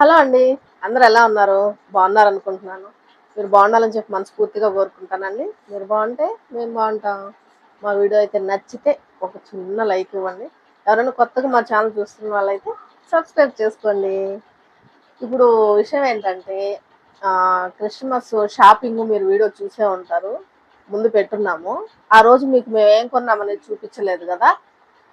Hello అండి. అందరు ఎలా ఉన్నారు? బాగున్నారు అనుకుంటున్నాను. మీరు బాగుండాలని చెప్పి మనస్ఫూర్తిగా కోరుకుంటానండి. మీరు బాగుంటే మేము బాగుంటాం. మా వీడియో అయితే నచ్చితే ఒక చిన్న లైక్ ఇవ్వండి. ఎవరైనా కొత్తగా మా ఛానల్ చూస్తున్న వాళ్ళైతే సబ్స్క్రైబ్ చేసుకోండి. ఇప్పుడు విషయం ఏంటంటే క్రిస్మస్ షాపింగ్ మీరు వీడియో చూసే ఉంటారు. ముందు పెట్టున్నాము. ఆ రోజు మీకు మేము ఏం కొన్నామనేది చూపించలేదు కదా?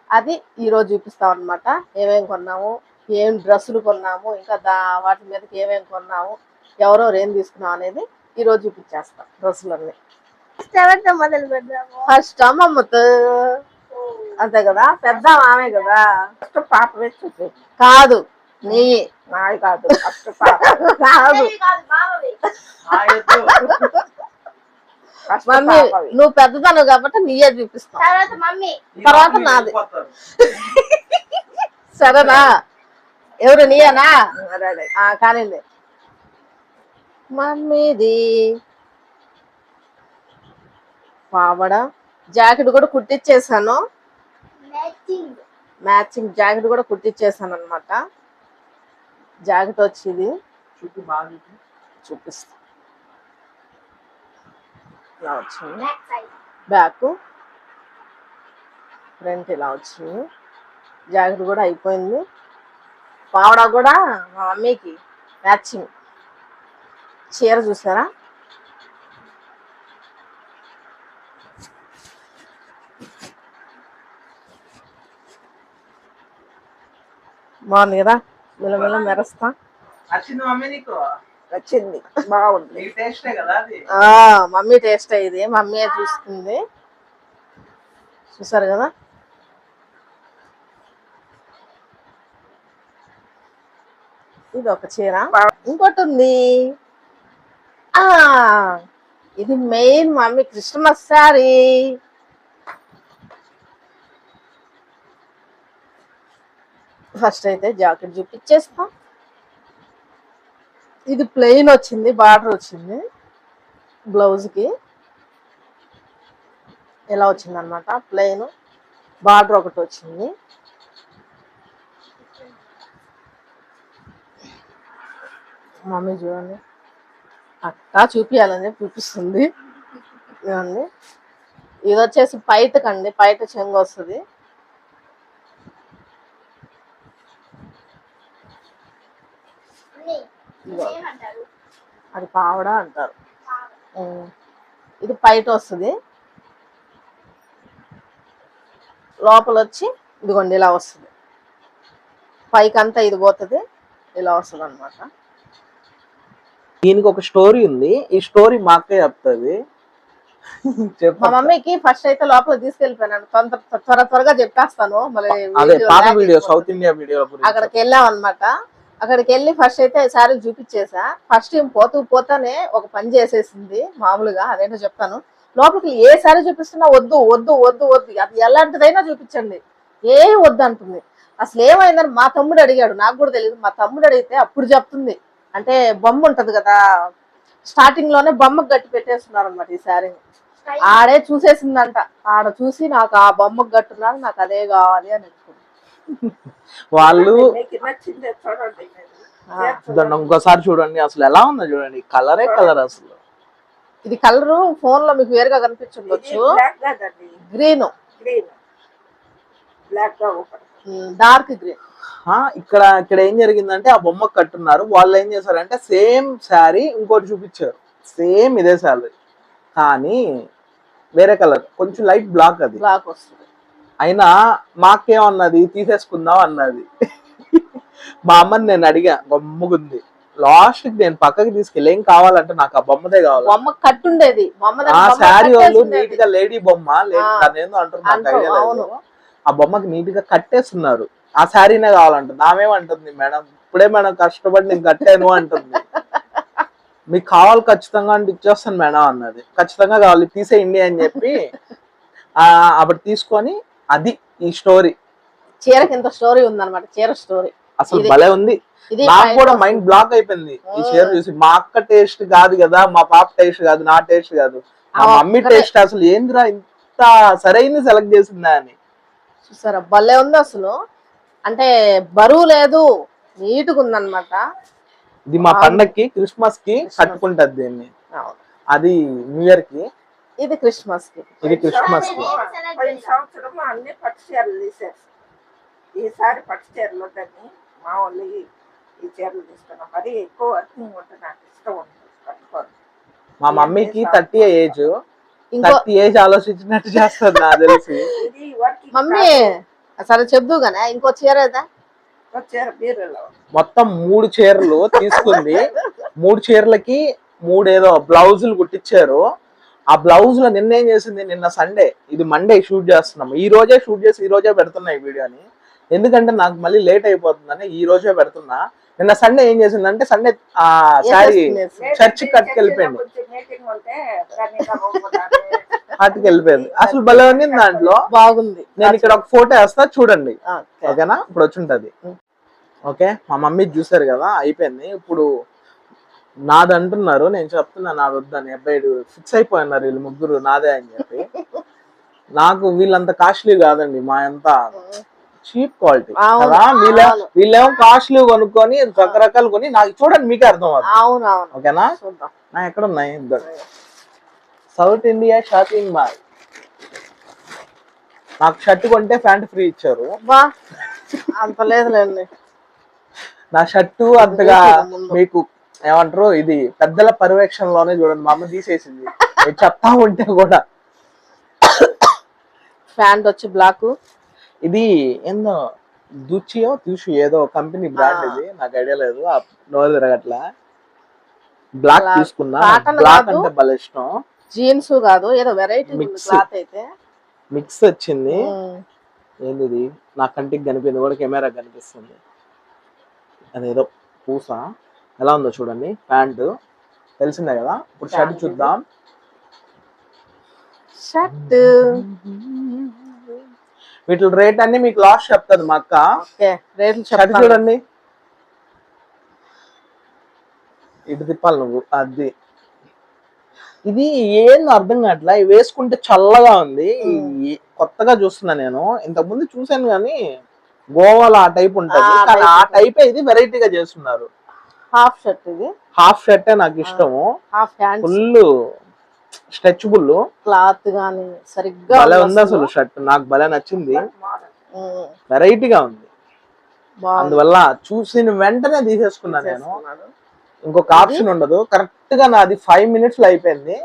అది ఈరోజు చూపిస్తాం అనమాట ఏమేం కొన్నాము? ఏం డ్రెస్సులు కొన్నాము ఇంకా దా వాటి మీదకి ఏమేం కొన్నాము ఎవరెవరు ఏం తీసుకున్నాం అనేది ఈ రోజు చూపించేస్తాం డ్రెస్సులన్నీ. ఎవరితో మొదలు పెడదాము. ఫస్ట్ అమ్మమ్మతో అంతే కదా? పెద్ద ఆమె కదా? ఫస్ట్ పాప వచ్చి కాదు నీ. నాది కాదు ఫస్ట్ పాప. కాదు. మమ్మీ. నువ్వు పెద్దదాను కాబట్టి నీయే చూపిస్తావు మమ్మీ. తర్వాత నాది. సరేనా? ఎవరు నీయేనా? కానివ్వండి మమ్మీది పావడ. జాకెట్ కూడా కుట్టించేసాను మ్యాచింగ్. జాకెట్ కూడా కుట్టించేసాను అనమాట జాకెట్ వచ్చింది. చూపిస్తా. ఇలా వచ్చింది. బ్యాక్. ఫ్రంట్ ఇలా వచ్చింది. జాకెట్ కూడా అయిపోయింది. పావడ కూడా మా మమ్మీకి మ్యాచింగ్ చీర చూసారా? బాగుంది కదా? మిలమిల మెరస్తా. వచ్చింది బాగుంది. మమ్మీ టేస్ట్ ఇది. మమ్మీ చూస్తుంది. చూసారు కదా? ఇది ఒక చీర. ఇంకోటి ఉంది ఆ ఇది main mummy Christmas sari first అయితే జాకెట్ చూపించేస్తాం ఇది ప్లెయిన్ వచ్చింది బార్డర్ వచ్చింది బ్లౌజ్కి. ఇలా వచ్చింది అనమాట ప్లెయిన్ బార్డర్ ఒకటి వచ్చింది. మమ్మీ చూడండి. అక్క చూపించాలని చూపిస్తుంది. ఇదండి ఇది వచ్చేసి పైటకండి. పైట చెంగు వస్తుంది. అది పావడ అంటారు. ఇది పైట వస్తుంది. లోపల వచ్చి ఇదిగోండి ఇలా వస్తుంది. పైకంతా ఇది పోతుంది. ఇలా వస్తుంది అనమాట దీనికి ఒక స్టోరీ ఉంది. ఈ స్టోరీ మా అక్క చెప్తుంది మా మమ్మీకి ఫస్ట్ అయితే లోపల తీసుకెళ్ళిపోయాను తొందర త్వర త్వరగా చెప్పేస్తాను. మళ్ళీ. సౌత్ ఇండియా వీడియో అక్కడికి వెళ్ళాం అనమాట అక్కడికి వెళ్ళి ఫస్ట్ అయితే శారీ చూపించేసా. ఫస్ట్ టైం పోతూ పోతానే ఒక పని చేసేసింది మామూలుగా అదేంటో చెప్తాను. లోపలికి ఏ శారీ చూపిస్తున్నా వద్దు వద్దు వద్దు వద్దు. అది ఎలాంటిదైనా చూపించండి. ఏ వద్దు అంటుంది అసలు ఏమైందని మా తమ్ముడు అడిగాడు. నాకు కూడా తెలియదు మా తమ్ముడు అడిగితే అప్పుడు చెప్తుంది. అంటే బొమ్మ ఉంటది కదా స్టార్టింగ్లోనే బొమ్మకు గట్టి పెట్టేస్తున్నారు అనమాట ఈ శారీని ఆడే చూసేసిందంట. ఆడ చూసి నాకు ఆ బొమ్మకు గట్టున్నారు నాకు అదే కావాలి అని వాళ్ళు చూడండి. ఇంకోసారి చూడండి అసలు ఎలా ఉందో చూడండి. కలరే కలర్ అసలు. ఇది కలర్ ఫోన్లో మీకు వేరుగా కనిపించుండొచ్చు. గ్రీన్ గ్రీన్ బ్లాక్గా ఒకటి డార్క్ గ్రీన్ ఇక్కడ ఇక్కడ ఏం జరిగిందంటే ఆ బొమ్మ కట్టున్నారు. వాళ్ళు ఏం చేశారంటే సేమ్ శారీ ఇంకోటి చూపించారు. సేమ్ ఇదే శారీ. కానీ వేరే కలర్. కొంచెం లైట్ బ్లాక్ అది. బ్లాక్ వస్తుంది. అయినా మాకేమన్నది? తీసేసుకుందాం అన్నది. మా అమ్మని నేను అడిగా బొమ్మగుంది. లాస్ట్ నేను పక్కకి తీసుకెళ్ళి ఏం కావాలంటే నాకు ఆ బొమ్మదే కావాలి. బొమ్మ కట్టుండేది. ఆ శారీ వాళ్ళు. నీట్గా లేడీ బొమ్మ లే- ఆ. దాన్ని ఏందో అంటారు నాకు లేదు. ఆ బొమ్మకి నీట్గా కట్టేస్తున్నారు. ఆ శారీనే కావాలంటుంది. నామేమంటుంది మేడం ఇప్పుడే మేడం కష్టపడి నేను కట్టాను అంటుంది. మీకు కావాలి ఖచ్చితంగా అంటే ఇచ్చేస్తాను మేడం అన్నది. ఖచ్చితంగా కావాలి తీసేయండి అని చెప్పి అప్పుడు తీసుకొని అది ఈ స్టోరీ. చీరకి ఇంత స్టోరీ ఉందన్నమాట చీర స్టోరీ. అసలు భలే ఉంది. నాకు కూడా. మైండ్ బ్లాక్ అయిపోయింది ఈ. చీర చూసి. మా అక్క టేస్ట్ కాదు కదా మా పాప టేస్ట్ కాదు నా టేస్ట్ కాదు. మా మమ్మీ టేస్ట్ అసలు ఏందిరా ఇంత సరైన సెలెక్ట్ చేసిందా అని. చూసారా భలే ఉంది అసలు. అంటే బరువు లేదు నీట్గా ఉందన్నమాట. ఇది మా పండక్కి క్రిస్మస్కి కట్టుకుంటది దీన్ని. అది న్యూ ఇయర్కి ఇది క్రిస్మస్కి ఇది క్రిస్మస్కి సంవత్సరం అన్ని పట్టు చీరలు తీసేసి ఈసారి పట్టు చీరలు వద్దని మా వాళ్ళు ఈ- చీరలు తీసుకున్నాం మరి ఎక్కువ వర్కింగ్ ఉంటే నాకు ఇష్టం ఉంటుంది కట్టుకోరు మా మమ్మీకి థర్టీ ఏజ్. ఇంకో థర్టీ ఏజ్ ఆలోచించినట్టు చేస్తుంది నాకు తెలిసి. మమ్మీ సరే చెప్దు గానే ఇంకో చీర మొత్తం మూడు చీరలు తీసుకుంది. మూడు చీరలకి మూడు ఏదో బ్లౌజులు కుట్టించారు. ఆ బ్లౌజ్లో నిన్న ఏం చేసింది? నిన్న సండే. ఇది మండే షూట్ చేస్తున్నాం ఈ రోజే షూట్ చేసి ఈ రోజే పెడుతున్నా ఈ వీడియోని. ఎందుకంటే నాకు మళ్ళీ లేట్ అయిపోతుందని ఈ రోజే పెడుతున్నా. నిన్న సండే ఏం చేసిందంటే సండే ఆ శారీ చర్చ్ కట్టుకెళ్ళిపోయింది. అటుకి వెళ్ళిపోయింది అసలు భలే ఉంది దాంట్లో. బాగుంది. నేను ఇక్కడ ఒక ఫోటో వేస్తా చూడండి. ఓకే. ఓకేనా? ఇప్పుడు వచ్చి ఉంటది ఓకే? మా మమ్మీ చూసారు కదా అయిపోయింది. ఇప్పుడు నాది అంటున్నారు నేను చెప్తున్నా నాది వద్దని అబ్బాయి ఫిక్స్ అయిపోయినారు వీళ్ళు ముగ్గురు నాదే అని చెప్పి. నాకు వీళ్ళంత కాస్ట్లీ కాదండి మా అంత చీప్ క్వాలిటీ. కదా? వీళ్ళే. వీళ్ళేమో కాస్ట్లీ కొనుక్కొని రకరకాలు కొని నాకు చూడండి మీకే అర్థం అవుతుంది ఓకేనా? నా ఎక్కడ ఉన్నాయి సౌత్ ఇండియా షాపింగ్ మాల్ నాకు షర్ట్ కొంటే ప్యాంట్ ఫ్రీ ఇచ్చారు బా అంత లేదులేండి నా షర్టు అంతగా. మీకు ఏమంటారు ఇది పెద్దల పర్యవేక్షణలోనే చూడండి మా అమ్మ తీసేసింది చెప్తా ఉంటే కూడా ప్యాంట్ వచ్చి బ్లాక్ ఇది ఏందో దుచియో తీసు ఏదో కంపెనీ బ్రాండ్. ఇది నాకు ఐడియా లేదు నోరు తిరగట్లా బ్లాక్. తీసుకున్నా బ్లాక్. అంటే భలే ఇష్టం జీన్స్ కాదు ఏదో వెరైటీ. క్లాత్ అయితే. మిక్స్ వచ్చింది. ఏంది నా కంటికి కనిపింది కూడా కెమెరా కనిపిస్తుంది. అదేదో పూస? ఎలా ఉందో చూడండి. ప్యాంటు తెలిసిందే కదా? ఇప్పుడు షర్ట్. చూద్దాం. షర్ట్ వీటి రేట్ అన్ని మీకు లాస్ట్ చెప్తుంది మా అక్క. షర్ట్ చెప్తాను చూడండి. ఇటు తిప్పాలి నువ్వు. అది. ఇది ఏందో అర్థం కావట్లా? ఇవి వేసుకుంటే చల్లగా ఉంది. కొత్తగా చూస్తున్నా నేను. ఇంతకు ముందు చూసాను కానీ గోవాలో ఆ టైప్ ఉంటది. ఆ కానీ ఆ టైప్ ఇది వెరైటీగా చేస్తున్నారు. హాఫ్ షర్ట్ ఇది. హాఫ్ షర్ట్ నాకు ఇష్టము. Half hand full stretchable cloth గాని సరిగ్గా భలే ఉంది అసలు. షర్ట్. నాకు భలే నచ్చింది. వెరైటీగా ఉంది. అందువల్ల చూసిన వెంటనే తీసేసుకున్నా నేను. ఇంకొక ఆప్షన్ ఉండదు. కరెక్ట్గా నాది ఫైవ్ మినిట్స్లో అయిపోయింది.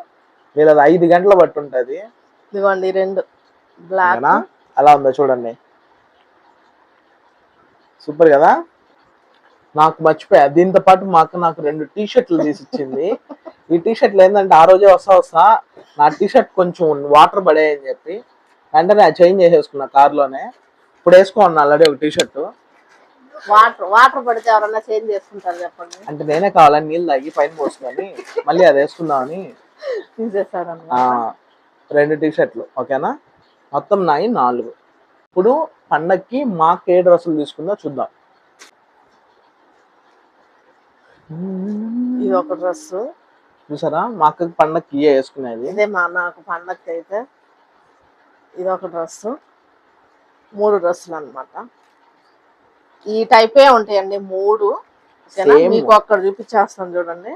వీళ్ళది ఐదు గంటలు పట్టి ఉంటది ఇదిగోండి రెండు. బ్లాక్? అలా ఉందో చూడండి. సూపర్ కదా? నాకు మర్చిపోయా. దీంతో పాటు మా అక్క నాకు రెండు టీ షర్ట్లు తీసి ఇచ్చింది. ఈ టీ షర్ట్లు ఏంటంటే ఆ రోజే వస్తా వస్తా నా టీ షర్ట్ కొంచెం వాటర్ పడేయని చెప్పి వెంటనే చేంజ్ చేసేసుకున్నా కార్లోనే. ఇప్పుడు వేసుకోండి ఆల్రెడీ ఒక టీ షర్ట్ వాటర్ వాటర్ పడితే ఎవరన్నా చేంజ్ చేసుకుంటారు చెప్పండి. అంటే నేనే కావాలని నీళ్ళు తాగి పైన పోసుకొని మళ్ళీ అది వేసుకుందామని ఆ, రెండు టీ షర్ట్లు ఓకేనా? మొత్తం నాయి నాలుగు. ఇప్పుడు పండక్కి మాకు ఏ డ్రెస్సులు తీసుకుందో చూద్దాం. ఇది ఒక డ్రెస్ చూసారా? మా అక్కకి పండక్కి ఇయే వేసుకునేది. ఇదే మా నాకు పండగకి అయితే ఇది ఒక డ్రెస్ మూడు డ్రెస్సులు అన్నమాట. ఈ టైపే ఉంటాయండి మూడు. మీకు అక్కడ చూపించేస్తాను చూడండి.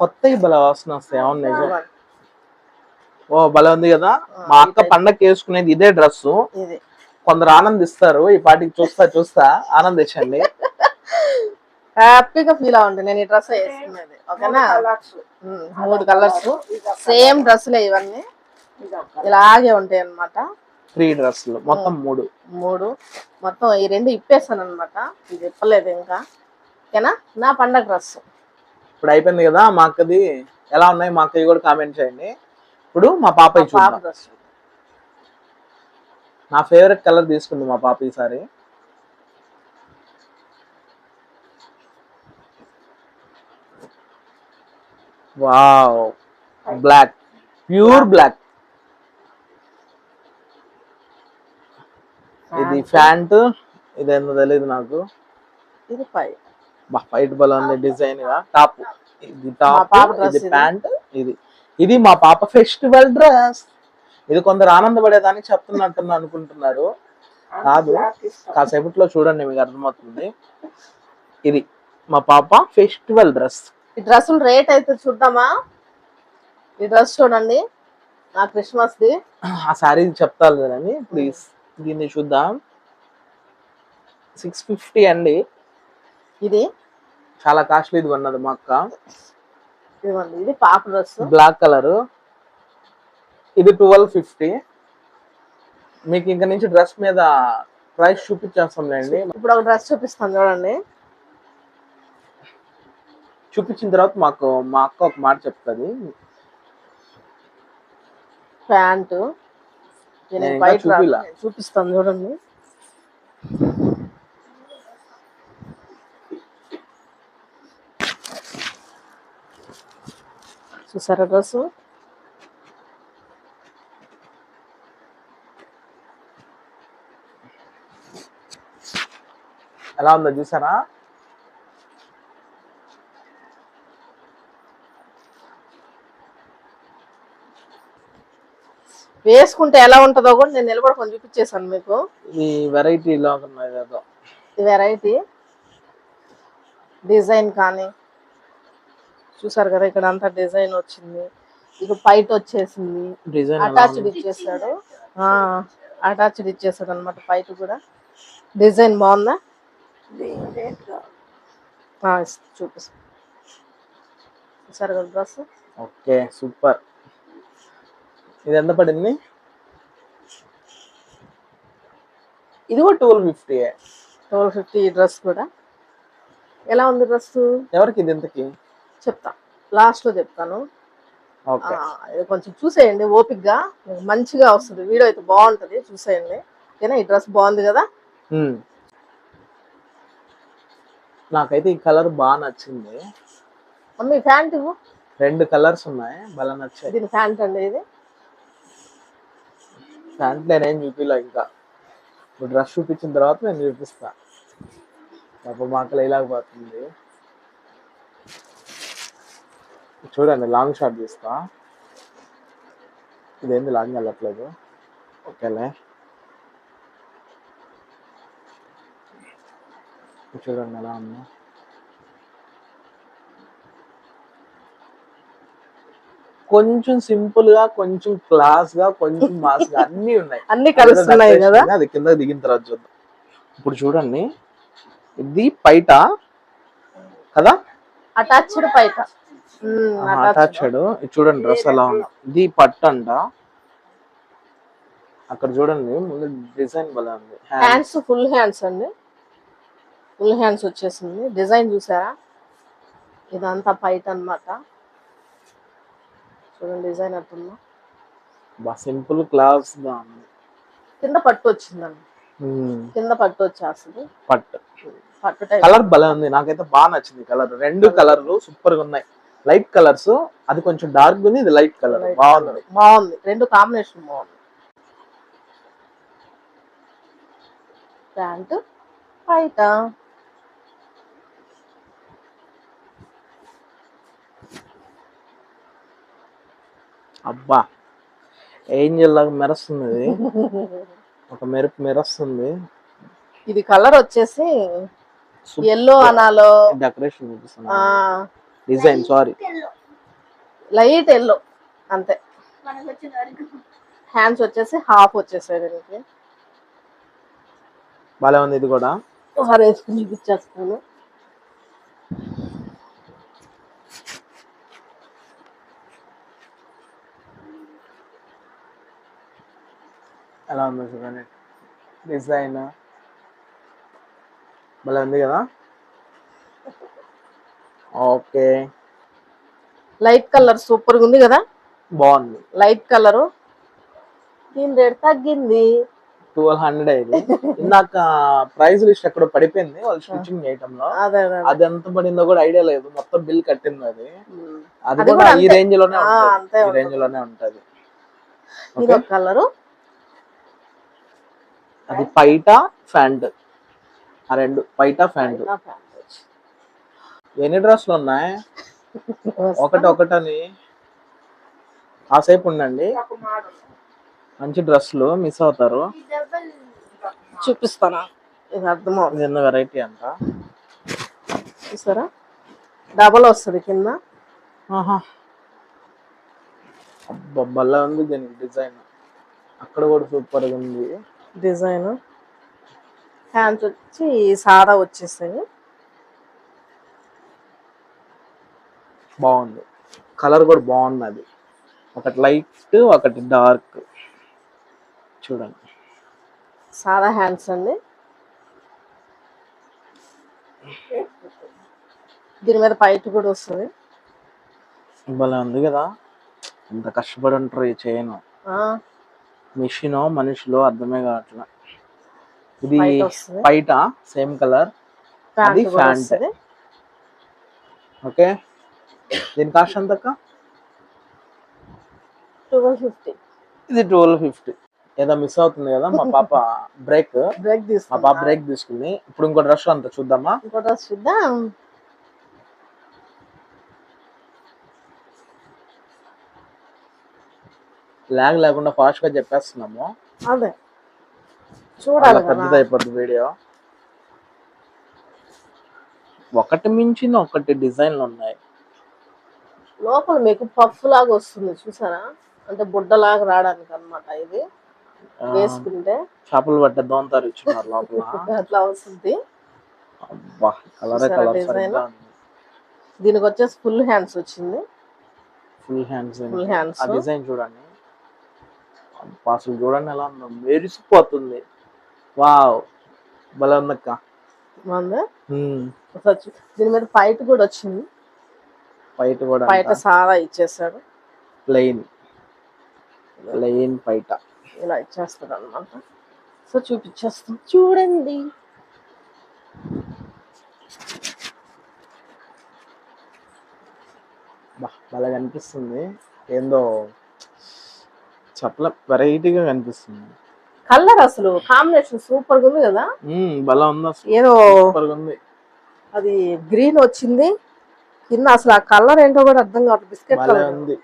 కొత్త భలే వాసన వస్తాయి. అవును నిజం? ఇదిగోండి. ఓ భలే ఉంది కదా? మా అక్క పండక్కి వేసుకునేది ఇదే డ్రెస్ ఇది. కొందరు ఆనందిస్తారు. ఈ పాటికి చూస్తా చూస్తా ఆనందించండి. హ్యాపీగా ఫీల్ అవ్వండి. నేను ఈ డ్రెస్ వేసుకునేది. ఓకేనా? మూడు కలర్స్. సేమ్ డ్రెస్సులే ఇవన్నీ. ఇలాగే ఉంటాయి అన్నమాట త్రీ డ్రెస్సులు. మొత్తం మూడు. మూడు. మొత్తం ఈ రెండు ఇప్పేసాను అనమాట ఇది ఇప్పలేదు ఇంకా. ఓకేనా? నా పండగ డ్రెస్ ఇప్పుడు అయిపోయింది కదా మా అక్కది. ఎలా ఉన్నాయి మా అక్కది కూడా కామెంట్ చేయండి. ఇప్పుడు మా పాప డ్రెస్ నా ఫేవరెట్ కలర్ తీసుకుంది మా పాప ఈసారి. వావ్. బ్లాక్ ప్యూర్ బ్లాక్ ఇది ప్యాంట్ ఇదేందో తెలియదు నాకు. ఇది పై. వైట్ బల్ ఉంది డిజైన్గా టాప్. ఇది టాప్ ఇది ఇది. ప్యాంట్ ఇది. ఇది మా పాప ఫెస్టివల్ డ్రెస్. ఇది కొందరు ఆనందపడేదానికి చెప్తున్నట్టు అనుకుంటున్నారు. కాదు కాసేపట్లో చూడండి మీకు అర్థమవుతుంది. ఇది మా పాప ఫెస్టివల్ డ్రెస్. ఈ డ్రెస్సులు రేట్ అయితే చూద్దామా? ఈ డ్రెస్ చూడండి నా క్రిస్మస్ ది ఆ శారీ చెప్తాను కదండి ప్లీజ్. దీన్ని చూద్దాం. సిక్స్ ఫిఫ్టీ అండి. ఇది చాలా కాస్ట్లీది ఉన్నది మా అక్క. ఇదిగోండి ఇది పాప డ్రెస్. Black colour. ఇది ట్వెల్వ్ ఫిఫ్టీ మీకు ఇంక నుంచి డ్రెస్ మీద ప్రైస్ చూపించేస్తాంలేండి ఇప్పుడు ఒక డ్రెస్ చూపిస్తాను చూడండి. చూపించిన తర్వాత మాకు మా అక్క ఒక మాట చెప్తుంది. ప్యాంటు. నేను. చూపిస్తాను చూడండి. చూసారా డ్రెస్ ఎలా ఉందో చూసారా? వేసుకుంటే ఎలా ఉంటుందో కూడా నేను నిలబడుకొని చూపించేసాను మీకు. ఈ వెరైటీ ఏదో. ఈ వెరైటీ డిజైన్ కానీ. చూసారు కదా ఇక్కడ అంతా డిజైన్ వచ్చింది. ఇక పైట్ వచ్చేసింది. డిజైన్ అటాచ్డ్ ఇచ్చేసాడు అటాచ్డ్ ఇచ్చేసాడు అనమాట పైట్ కూడా. డిజైన్ బాగుందా? చూపిస్తా. చూసారు కదా డ్రెస్? Okay super. ఇది ఎంత పడింది? ఇది కూడా twelve fifty twelve fifty dress కూడా. ఎలా ఉంది డ్రెస్ ఎవరికి ఇది ఎంతకి చెప్తా. లాస్ట్లో చెప్తాను. కొంచెం చూసేయండి ఓపిక్గా మంచిగా వస్తుంది. వీడియో అయితే బాగుంటది. చూసేయండి. ఓకేనా? ఈ డ్రెస్ బాగుంది కదా. నాకైతే ఈ కలర్ బాగా నచ్చింది. మమ్మీ ప్యాంట్ ఇవ్వు. రెండు కలర్స్ ఉన్నాయి. భలే నచ్చాయి. దీని ప్యాంట్ అండి ఇది. ప్యాంట్ నేనేం చూపిలా ఇంకా. ఇప్పుడు డ్రెస్ చూపించిన తర్వాత నేను చూపిస్తా. పాప మాకలు ఇలాగపోతుంది చూడండి లాంగ్ షాట్ తీస్తా. ఇదేంది లాంగ్ వెళ్ళట్లేదు. ఓకేలే. చూడండి ఎలా ఉందో. కొంచెం సింపుల్గా కొంచెం క్లాస్గా కొంచెం మాస్గా అన్ని ఉన్నాయి. అన్ని కలుస్తున్నాయి కదా? అది కింద దిగిన తర్వాత చూద్దాం. ఇప్పుడు చూడండి. ఇది పైట కదా? అటాచ్డ్ పైట. అటాచ్డ్. చూడండి డ్రెస్ ఎలా ఉంది. ఇది పట్టు అంట. అక్కడ చూడండి ముందు డిజైన్ భలే ఉంది. హ్యాండ్స్ ఫుల్ హ్యాండ్స్ అండి. ఫుల్ హ్యాండ్స్ వచ్చేసింది. డిజైన్ చూసారా? ఇదంతా పైట అన్నమాట. చూడండి డిజైన్ అట్టుందా బా సింపుల్ క్లాస్ ఉంది కింద పట్టు వచ్చిందండి. కింద పట్టు వచ్చేస్తుంది. పట్టు. పట్టు టైప్. కలర్ భలే ఉంది. నాకైతే బాగా నచ్చింది కలర్. రెండు కలర్లు సూపర్గా ఉన్నాయి. లైట్ కలర్స్ అది కొంచెం డార్క్ ఉంది ఇది లైట్ కలర్. బాగుంది. బాగుంది. రెండు కాంబినేషన్ బాగుంది. ప్యాంట్ పైట. అబ్బా ఏంజల్ లాగా మెరుస్తుంది ఇది ఒక మెరుపు మెరుస్తుంది. ఇది కలర్ వచ్చేసి yellow అనాలో. Decoration design sari. Light yellow అంతే. హ్యాండ్స్ వచ్చేసి హాఫ్ వచ్చేసాయి దీనికి. బాగా ఉంది ఇది కూడా. ఒకసారి వేసుకుని చూపించేస్తాను. ఎలా ఉంది చూడండి డిజైన్ భలే ఉంది కదా? ఓకే. లైట్ కలర్ సూపర్గా ఉంది కదా? బాగుంది. లైట్ కలర్ దీని రేట్ తగ్గింది. ట్వెల్వ్ హండ్రెడ్ అయింది. ఇందాక ప్రైస్ లిస్ట్ ఎక్కడ పడిపోయింది వాళ్ళు స్టిచ్చింగ్ చేయటం లో అదే ఎంత పడిందో కూడా ఐడియా లేదు. మొత్తం బిల్ కట్టింది అది. ఉమ్. అది అది కూడా ఈ. రేంజ్లోనే ఈ. రేంజ్లోనే ఉంటది. కలరు అది పైట ఫ్యాంట్ ఆ రెండు పైట ఫ్యాంట్ ఎన్ని డ్రెస్లు ఉన్నాయి? ఒకటి ఒకటని. కాసేపు ఉండండి. మంచి డ్రెస్సులు మిస్ అవుతారు. చూపిస్తాను? ఇది అర్థమవుతుంది. ఇది వెరైటీ అంట? చూసారా? డబల్ వస్తుంది కింద. భలే ఉంది దీనికి డిజైన్. అక్కడ కూడా సూపర్గా ఉంది. డిజైన్. హ్యాండ్స్ వచ్చి సాదా వచ్చేసాయి. బాగుంది. కలర్ కూడా బాగున్నది ఒకటి లైట్ ఒకటి డార్క్ చూడండి. సాదా హ్యాండ్స్ అండి. దీని మీద పైట్ కూడా వస్తుంది. భలే ఉంది కదా. ఎంత కష్టపడి ఉంటారు ఈ చేయను ఆ, మిషన్ మనుషులు అర్థమే కావట్లా. ఇది వస్తుంది. పైట సేమ్ కలర్ అది కూడా ప్యాంట్. వస్తుంది. ఓకే దీని కాస్ట్ ఎంత అక్క ట్వెల్వ్ ఫిఫ్టీ ఇది ట్వెల్వ్ ఫిఫ్టీ ఏదో మిస్ అవుతుంది కదా మా పాప బ్రేక్ బ్రేక్ మా తీసుకుందాం? పాప బ్రేక్ తీసుకుంది. ఇప్పుడు ఇంకో డ్రెస్ అంతా చూద్దామా? ఇంకోటి వచ్చి చూద్దాం. లాగ్ లేకుండా ఫాస్ట్గా చెప్పేస్తున్నాము. అదే. చూడాలి పెద్దది అయిపోద్ది వీడియో. ఒకటి మించిన ఒకటి డిజైన్లు ఉన్నాయి. లోపల మీకు పఫ్ లాగా వస్తుంది చూసారా? అంటే బుడ్డలాగా రావడానికి అన్నమాట ఇది. వేసుకుంటే. చేపలు పట్టే దోంతారు ఇచ్చున్నారు లోపల. అట్లా వస్తుంది. కలరే కలర్ దీనికి వచ్చేసి ఫుల్ హ్యాండ్స్ వచ్చింది. Full hands. Full hands. Design చూడండి. అసలు చూడండి ఎలా ఉందో. మెరిసిపోతుంది. వావ్. భలే ఉందక్క. దీని మీద పైట్ కూడా వచ్చింది. పైట కూడా పైట సాదా ఇచ్చేసాడు. ప్లెయిన్. ప్లెయిన్ పైట ఇలా ఇచ్చేస్తాడు అనమాట సో చూపించేస్తాం. చూడండి. బా భలే కనిపిస్తుంది. ఏందో. చెప్పలే వెరైటీగా కనిపిస్తుంది. కలర్ అసలు కాంబినేషన్ సూపర్గా ఉంది కదా? భలే ఉంది అసలు. ఏదో సూపర్గా ఉంది. అది గ్రీన్ వచ్చింది. కింద అసలు ఆ కలర్ ఏంటో కూడా అర్థం కావట్లేదు. బిస్కెట్ భలే కలర్. ఉంది.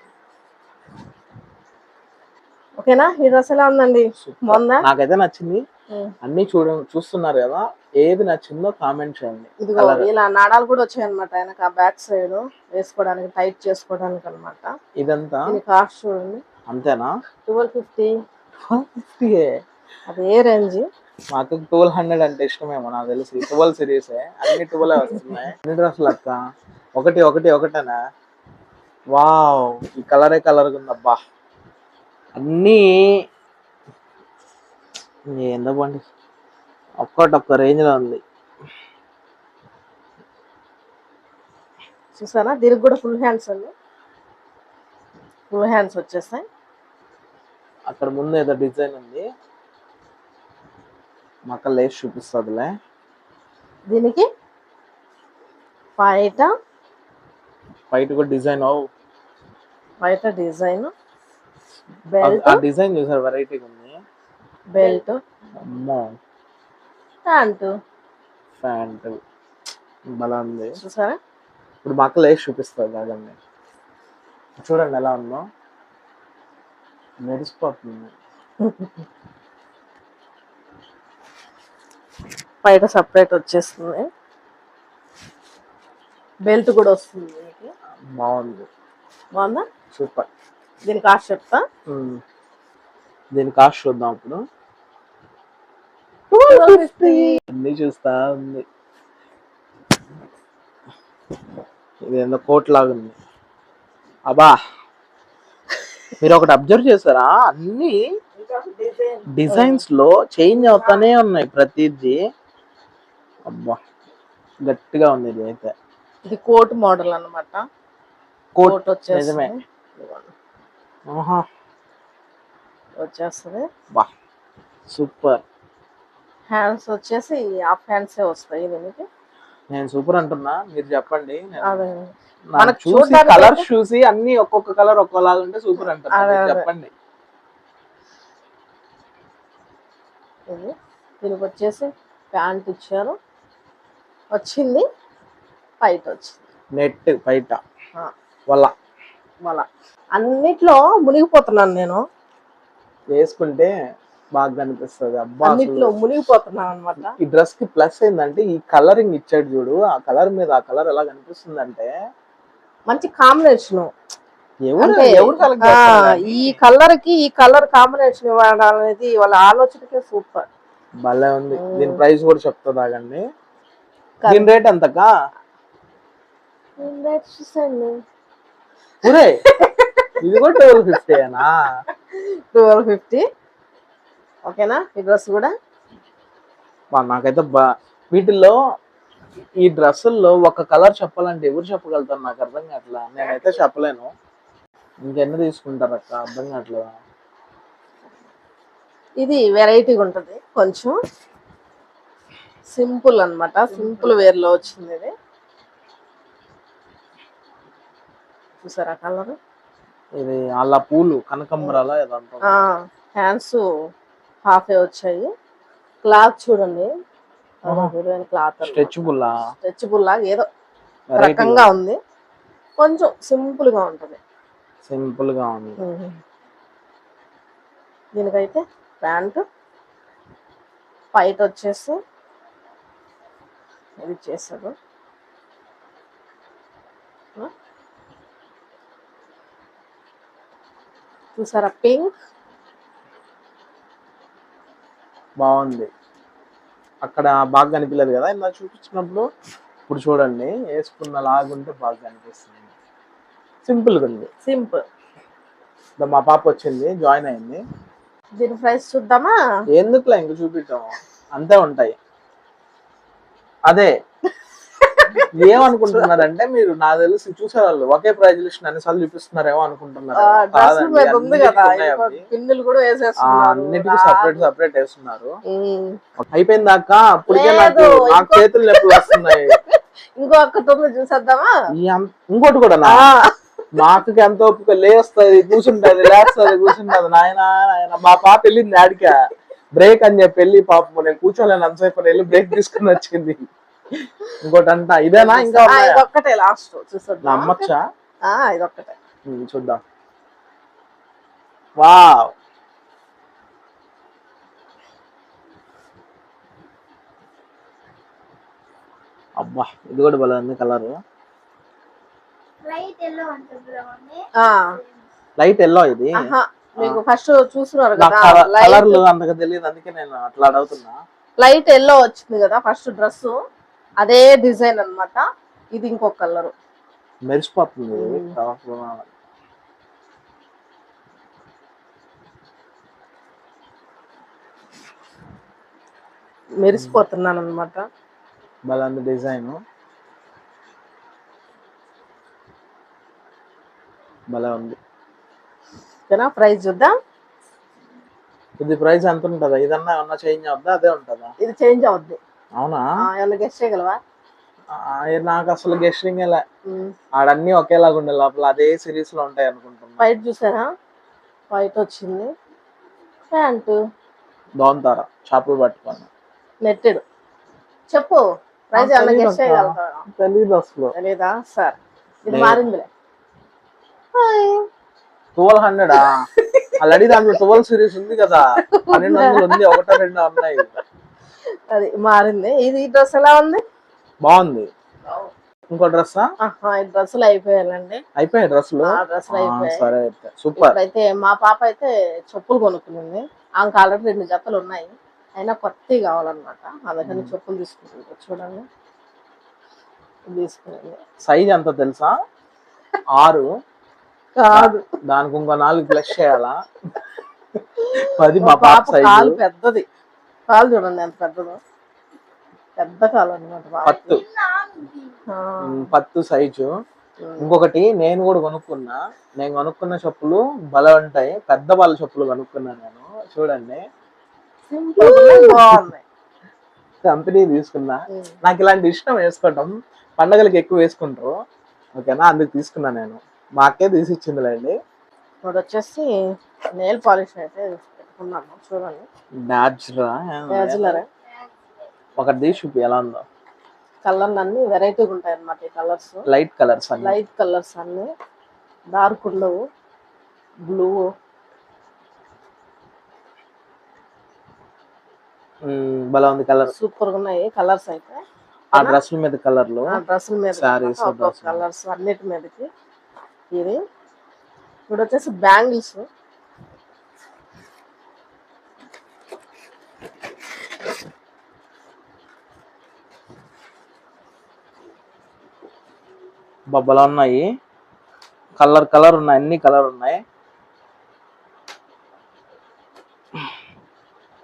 ఓకేనా? ఈ డ్రెస్ ఎలా ఉందండి. బాగుందా? నాకైతే నచ్చింది. అన్ని చూడ చూస్తున్నారు కదా ఏది నచ్చిందో కామెంట్ చేయండి. ఇదిగో Colour. ఇలా నాడాలు కూడా వచ్చాయి అనమాట ఆయనకు ఆ బ్యాక్ సైడ్ వేసుకోవడానికి టైట్ చేసుకోవడానికి అనమాట ఇదంతా? దీని కాస్ట్ చూడండి. అంతేనా? Twelve fifty. ఫిఫ్టీ అది రేంజ్? మాకు ట్వెల్వ్ హండ్రెడ్ అంటే ఇష్టమేమో నాకు తెలిసి. Twelve series. అన్ని ట్వెల్వ్ వస్తున్నాయి. ఎన్ని డ్రెస్సులు అక్క? ఒకటి ఒకటి ఒకటేనా? వావ్ ఈ కలరే కలర్ ఉందబ్బా అన్నీ ఏందో బండి. ఒక్కటి ఒక్క రేంజ్లో ఉంది. చూసారా? దీనికి కూడా ఫుల్ హ్యాండ్స్ అండి. ఫుల్ హ్యాండ్స్ వచ్చేస్తాయి. అక్కడ ముందు ఏదో డిజైన్ ఉంది. మా అక్క లేస్ చూపిస్తుందిలే. దీనికి బయట బయట కూడా డిజైన్ ఓ బయట డిజైన్ ఆ డిజైన్ చూసారు వెరైటీగా ఉంది. బెల్ట్. అమ్మో. ప్యాంటు. ప్యాంట్. బలా ఉంది. చూసారా? ఇప్పుడు మా అక్క లేచి చూపిస్తుంది కాదండి చూడండి ఎలా ఉందో. మెరిసిపోతుంది. బయట సపరేట్ వచ్చేస్తుంది. బెల్ట్ కూడా వస్తుంది బాగుంది. బాగుందా? సూపర్. దీని కాస్ట్ చెప్తా. దీని కాస్ట్ చూద్దాం ఇప్పుడు. అన్ని చూస్తా ఉంది. ఇది ఏందో కోట్ లాగా ఉంది అబ్బా! మీరు ఒకటి అబ్జర్వ్ చేశారా? అన్ని డిజైన్స్లో చేంజ్ అవుతానే ఉన్నాయి ప్రతిదీ. అబ్బా గట్టిగా ఉంది ఇది అయితే. ఇది కోట్ మోడల్ అన్నమాట. కోట్ వచ్చేస్తుంది. నిజమే. ఆహా. వచ్చేస్తుంది. బా సూపర్. హ్యాండ్స్ వచ్చేసి హాఫ్ హ్యాండ్సే వస్తాయి దీనికి. నేను సూపర్ అంటున్నా మీరు చెప్పండి. అదే. మనకు చూసి కలర్స్ చూసి అన్ని ఒక్కొక్క కలర్ ఒక్కోలాగా ఉంటే సూపర్ అదే. చెప్పండి. దీనికి వచ్చేసి ప్యాంట్ ఇచ్చారు. వచ్చింది. పైట వచ్చింది. నెట్ బయట ఆ, వల్ల మళ్ళా అన్నిట్లో మునిగిపోతున్నాను నేను. వేసుకుంటే బాగా కనిపిస్తుంది. అబ్బా అన్నిట్లో మునిగిపోతున్నాను అనమాట ఈ డ్రెస్కి ప్లస్ ఏంటంటే ఈ కలరింగ్ ఇచ్చాడు చూడు. ఆ కలర్ మీద ఆ కలర్ ఎలా కనిపిస్తుంది అంటే మంచి కాంబినేషన్? ఈ కలర్కి ఈ కలర్ కాంబినేషన్ ఇవ్వడం అనేది వాళ్ళ ఆలోచనకే సూపర్ భలే ఉంది. దీని ప్రైస్ కూడా చెప్తా తాగండి. దీని రేట్ ఎంతకా? చూసండి. ఒరే ఇది కూడా ట్వెల్వ్ ఫిఫ్టీ అయినా ట్వెల్వ్ ఫిఫ్టీ ఓకేనా ఈ డ్రెస్ కూడా? నాకైతే బా వీటిల్లో ఈ డ్రెస్సుల్లో ఒక కలర్ చెప్పాలంటే ఎవరు చెప్పగలుగుతారు? నాకు అర్థం కావట్లా. నేనైతే చెప్పలేను. ఇంకెన్ని తీసుకుంటారు అక్క అర్థం కావట్లేదు? ఇది వెరైటీగా ఉంటుంది. కొంచెం సింపుల్ అన్నమాట. సింపుల్ వేర్లో వచ్చింది ఇది. చూసారా కలర్? ఇది అలా పూలు కనకంబరాల హ్యాండ్స్ హాఫ్ వచ్చాయి. క్లాత్ చూడండి. క్లాత్ స్ట్రెచ్బుల్ స్ట్రెచబుల్ లాగా ఏదో రకంగా ఉంది. కొంచెం సింపుల్గా ఉంటుంది. సింపుల్గా ఉంది దీనికైతే ప్యాంటు పైట్ వచ్చేసి ఇది చేశాడు ఆ? చూసారా పింక్? బాగుంది. అక్కడ బాగా కనిపించలేదు కదా? ఇందాక చూపించినప్పుడు ఇప్పుడు చూడండి వేసుకున్న లాగుంటే బాగా కనిపిస్తుంది సింపుల్గా ఉంది. సింపుల్ మా పాప వచ్చింది జాయిన్ అయింది. దీని ప్రైస్ చూద్దామా? ఎందుకులే ఇంక చూపించాం అంతే ఉంటాయి. అదే ఏమనుకుంటున్నారంటే మీరు నా తెలిసి చూసేవాళ్ళు ఒకే ప్రైజ్ లిస్ట్ అన్నిసార్లు చూపిస్తున్నారేమో అనుకుంటున్నారు అన్నిటికీ సపరేట్ సపరేట్ వేస్తున్నారు. ఉమ్. అయిపోయిందాక అప్పటికే నాకు నాకు చేతులు నొప్పులు వస్తున్నాయి. ఇంకో ఒక్కటి ఉంది చూసేద్దామా? ఇంకోటి కూడా నా ఆ, మా అక్కకి ఎంత ఓపిక లేస్తుంది కూర్చుంటది లేస్తుంది కూర్చుంటది నాయన నాయన మా పాప వెళ్ళింది ఆడిక. బ్రేక్ అని చెప్పి వెళ్ళి పాప నేను కూర్చోలేను అంతసేపు వెళ్ళి బ్రేక్ తీసుకుని వచ్చింది. ఇంకోటి అంట ఇదేనా ఇంకా? ఇదొక్కటే లాస్ట్ నా చూసేద్దాం? అమ్మచ్చా ఆ, ఇదొక్కటే. చూద్దాం. వావ్. అబ్బా ఇది కూడా భలే ఉంది కలర్ లైట్ ఎల్లో ఉంటుంది మమ్మీ. ఆ, లైట్ ఎల్లో ఇది? మీకు ఫస్ట్ చూస్తున్నారు కదా కలర్లు అంతగా తెలియదు అందుకే నేను అట్లా అడుగుతున్నా. లైట్ ఎల్లో వచ్చింది కదా ఫస్ట్ డ్రెస్ అదే డిజైన్ అన్నమాట. ఇది ఇంకొక కలర్. మెరిసిపోతుంది. మెరిసిపోతున్నాను అనమాట భలే ఉంది డిజైన్. భలే ఉంది. ఓకేనా? ప్రైస్ చూద్దాం. ఇది ప్రైస్ ఎంత ఉంటుందా? ఇదన్నా ఏమన్నా చేంజ్ అవుద్దా? అదే ఉంటుందా? ఇది చేంజ్ అవుద్ది. అవునా? గెస్ట్ చేయగలవా? నాకు అసలు గెస్టింగ్ ఎలా. ఆడన్నీ ఒకేలాగా ఉండే లోపల అదే సిరీస్లో ఉంటాయి అనుకుంటున్నా. వైట్ చూసారా? వైట్ వచ్చింది. ప్యాంటు దోంతార చేపలు పట్టుకొని. నెట్టెడ్ చెప్పు. నాకు ఏమన్నా గెస్ట్. చేయగలుగుతావా? తెలీదు అసలు. తెలీదా? సార్. ఇది. మారిందిలే. హాయ్. Twelve hundred? ఆల్రెడీ దాంట్లో ట్వెల్వ్ సిరీస్ ఉంది కదా. పన్నెండు వందలు ఉంది ఒకటో రెండు ఉన్నాయి అది మారింది. ఇది ఈ డ్రెస్ ఎలా ఉంది? బాగుంది. ఇంకో డ్రెస్ డ్రెస్సులు అయిపోయాలండి. అయిపోయాయి డ్రెస్సులు? ఆ డ్రెస్సులు అయిపోయాయి. సరే అయితే సూపర్. ఇప్పుడైతే మా పాప అయితే చెప్పులు కొనుక్కునింది. ఆమెకు ఆల్రెడీ రెండు జతలు ఉన్నాయి. అయినా కొత్తవి కావాలన్నమాట. అందుకని చెప్పులు తీసుకుంటుంది. చూడండి. ఇది తీసుకునింది సైజ్ ఎంత తెలుసా? ఆరు. కాదు. దానికి ఇంకో నాలుగు ప్లస్ చేయాలా? పది మా పాప సైజు. పెద్దది. కాలు చూడండి ఎంత పెద్దదో. పెద్ద కాలు అనమాట పత్తు పత్తు సైజు. ఇంకొకటి నేను కూడా కొనుక్కున్నా. నేను కొనుక్కున్న చెప్పులు భలే ఉంటాయి. పెద్ద వాళ్ళ చెప్పులు కొనుక్కున్నా నేను. చూడండి. కంపెనీ తీసుకున్నా. నాకు ఇలాంటి ఇష్టం వేసుకోవటం. పండగలకి ఎక్కువ వేసుకుంటారు. ఓకేనా? అందుకు తీసుకున్నా నేను. మా అక్కే తీసి ఇచ్చిందిలేండి ఇప్పుడు వచ్చేసి నెయిల్ పాలిష్ అయితే పెట్టుకున్నాను చూడండి. ఒకటి తీసి చూపి ఎలా ఉందో. కలర్లు అన్ని వెరైటీగా ఉంటాయి అన్నమాట ఈ colours. Light colours light colours అన్ని. డార్క్ ఉండవు. బ్లూ భలే ఉంది కలర్. సూపర్గా ఉన్నాయి కలర్స్ అయితే. ఆ డ్రెస్ల మీద కలర్లు? ఆ డ్రెస్సుల మీద. కలర్స్ అన్నిటి మీదకి. ఇది. ఇప్పుడు వచ్చేసి బ్యాంగిల్స్. బొబ్బలు ఉన్నాయి. కలర్ కలర్ ఉన్నాయి. అన్ని కలర్ ఉన్నాయి.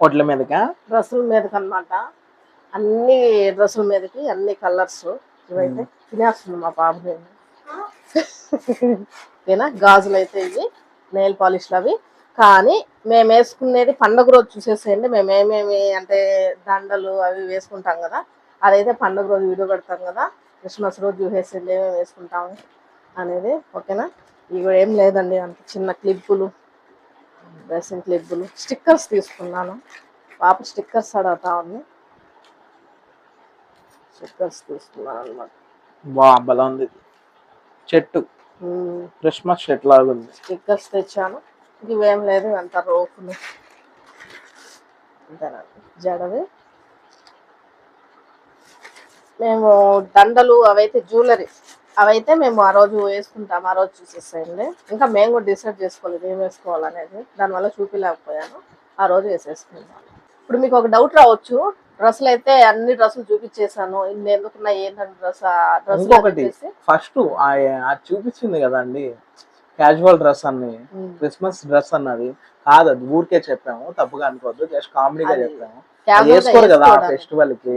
ఒట్ల మీదకా? డ్రెస్సుల మీదకి అన్నమాట అన్ని డ్రెస్సుల మీదకి అన్ని కలర్స్ ఇవైతే తినేస్తుంది మా పాప ఓకేనా గాజులు అయితే ఇవి నెయిల్ పాలిష్లు అవి. కానీ మేము వేసుకునేది పండగ రోజు చూసేసేయండి. మేము ఏమేమి అంటే దండలు అవి వేసుకుంటాం కదా అదైతే పండగ రోజు వీడియో పెడతాం కదా. క్రిస్మస్ రోజు చూసేసేయండి ఏమేమి వేసుకుంటాము అనేది ఓకేనా? ఇవి ఏం లేదండి అంత చిన్న క్లిప్పులు డ్రెస్సింగ్ క్లిప్పులు. స్టిక్కర్స్ తీసుకున్నాను. పాప స్టిక్కర్స్ అడుగుతా ఉంది. స్టిక్కర్స్ తీసుకున్నాను అనమాట బా భలే ఉంది. చెట్టు. క్రిస్మస్ చెట్టు లాగా ఉంది. స్టిక్కర్స్ తెచ్చాను. ఇవేం లేదు అంత రోపులు అంతేనండి. జడవి. మేము దండలు అవైతే జ్యువెలరీ అవైతే మేము ఆ రోజు వేసుకుంటాం ఆ రోజు చూసేసేయండి. ఇంకా మేము కూడా డిసైడ్ చేసుకోలేదు ఏం వేసుకోవాలనేది. దానివల్ల చూపించలేకపోయాను ఆ రోజు వేసేసుకుంటాను ఇప్పుడు మీకు ఒక డౌట్ రావచ్చు. డ్రెస్సులు అయితే అన్ని డ్రెస్సులు చూపించేశాను. ఇన్ని ఎందుకున్నా ఏంటంటే డ్రెస్ డ్రెస్ ఫస్ట్ అది చూపించింది కదండి క్యాజువల్ డ్రెస్ అన్ని క్రిస్మస్ డ్రెస్ అన్నది. కాదు అది ఊరికే చెప్పాము. తప్పుగా అనుకోవద్దు. జస్ట్ కామెడీగా చెప్పాము. వేసుకోరు కదా ఫెస్టివల్కి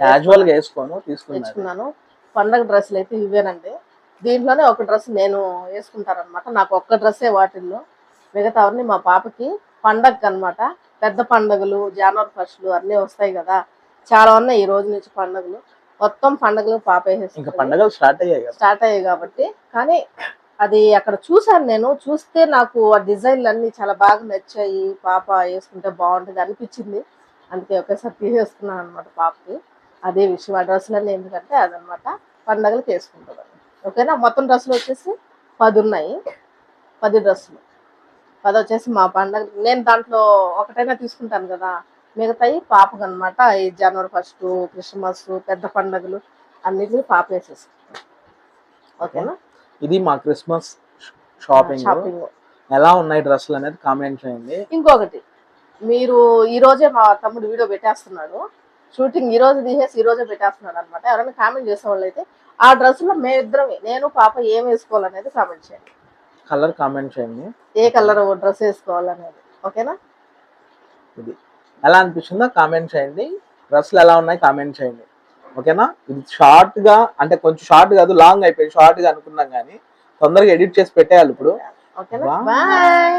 క్యాజువల్గా వేసుకోను తెచ్చుకున్నాను పండగ డ్రెస్సులు అయితే ఇవేనండి దీంట్లోనే ఒక డ్రెస్ నేను వేసుకుంటారనమాట నాకు ఒక్క డ్రెస్సే వాటిల్లో. మిగతావన్నీ మా పాపకి పండగకి అన్నమాట పెద్ద పండుగలు జనవరి ఫస్ట్లు అన్నీ వస్తాయి కదా. చాలా ఉన్నాయి ఈ రోజు నుంచి పండుగలు. మొత్తం పండుగలు పాప ఇంకా. పండగలు స్టార్ట్ అయ్యాయి స్టార్ట్ అయ్యాయి కాబట్టి. కానీ అది అక్కడ చూసాను నేను. చూస్తే నాకు ఆ డిజైన్లు అన్ని చాలా బాగా నచ్చాయి. పాప వేసుకుంటే బాగుంటుంది అనిపించింది. అందుకే ఒకేసారి తీసేసుకున్నాను అనమాట పాపకి. అదే విషయం. ఆ డ్రెస్సులన్నీ ఎందుకంటే అదనమాట పండగలకు వేసుకుంటుంది ఓకేనా? మొత్తం డ్రెస్సులు వచ్చేసి పది ఉన్నాయి. పది డ్రెస్సులు. పది వచ్చేసి మా పండగ. నేను దాంట్లో ఒకటైనా తీసుకుంటాను కదా. మిగతాయి పాపకు అనమాట ఈ జనవరి ఫస్ట్ క్రిస్మస్ పెద్ద పండగలు అన్నిటిని పాప వేసేసుకుంటాను ఓకేనా? ఇది మా క్రిస్మస్ షాపింగ్. షాపింగ్. ఎలా ఉన్నాయి డ్రెస్సులు అనేది కామెంట్ చేయండి. ఇంకొకటి. మీరు ఈ రోజే మా తమ్ముడు వీడియో పెట్టేస్తున్నాడు. షూటింగ్ ఈ రోజు తీసేసి ఈ రోజే పెట్టేస్తున్నాడు అనమాట ఎవరైనా కామెంట్ చేసే వాళ్ళు అయితే ఆ డ్రెస్లో మేమిద్దరమే నేను పాప ఏం వేసుకోవాలనేది కామెంట్ చేయండి. కలర్ కామెంట్ చేయండి. ఏ కలర్ డ్రెస్ వేసుకోవాలనేది. ఓకేనా? ఇది ఎలా అనిపించిందో కామెంట్ చేయండి. డ్రెస్సులు ఎలా ఉన్నాయి కామెంట్ చేయండి. ఓకేనా? ఇది షార్ట్గా అంటే కొంచెం షార్ట్ కాదు లాంగ్ అయిపోయింది. షార్ట్గా అనుకున్నాం కానీ తొందరగా ఎడిట్ చేసి పెట్టేయాలి ఇప్పుడు. ఓకేనా. బాయ్